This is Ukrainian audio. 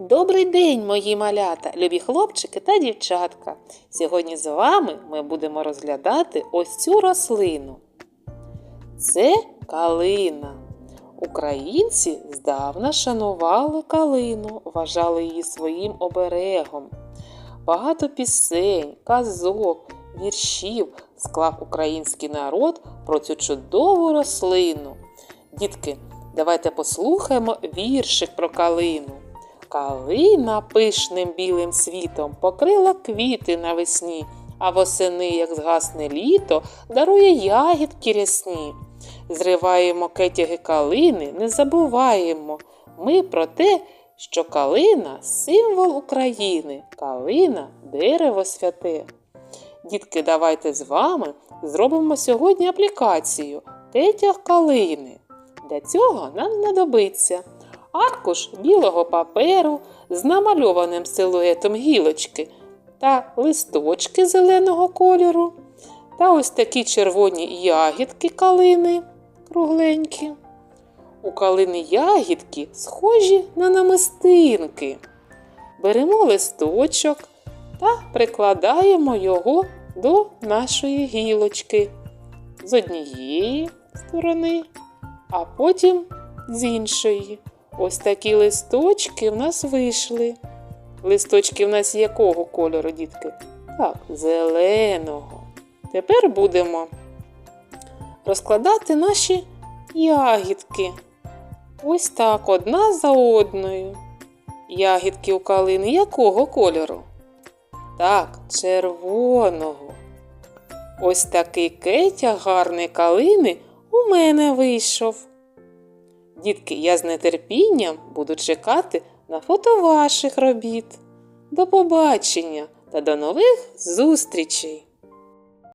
Добрий день, мої малята, любі хлопчики та дівчатка. Сьогодні з вами ми будемо розглядати ось цю рослину. Це калина. Українці здавна шанували калину, вважали її своїм оберегом. Багато пісень, казок, віршів склав український народ про цю чудову рослину. Дітки, давайте послухаємо віршик про калину. Калина пишним білим світом покрила квіти навесні, а восени, як згасне літо, дарує ягідки рясні. Зриваємо кетяги калини, не забуваємо ми про те, що калина символ України, калина дерево святе. Дітки, давайте з вами зробимо сьогодні аплікацію Кетяг калини. Для цього нам знадобиться аркуш білого паперу з намальованим силуетом гілочки та листочки зеленого кольору, та ось такі червоні ягідки калини кругленькі. У калини ягідки схожі на намистинки. Беремо листочок та прикладаємо його до нашої гілочки з однієї сторони, а потім з іншої. Ось такі листочки в нас вийшли. Листочки в нас якого кольору, дітки? Так, зеленого. Тепер будемо розкладати наші ягідки. Ось так, одна за одною. Ягідки у калини якого кольору? Так, червоного. Ось такий кетя гарний калини у мене вийшов. Дітки, я з нетерпінням буду чекати на фото ваших робіт. До побачення та до нових зустрічей!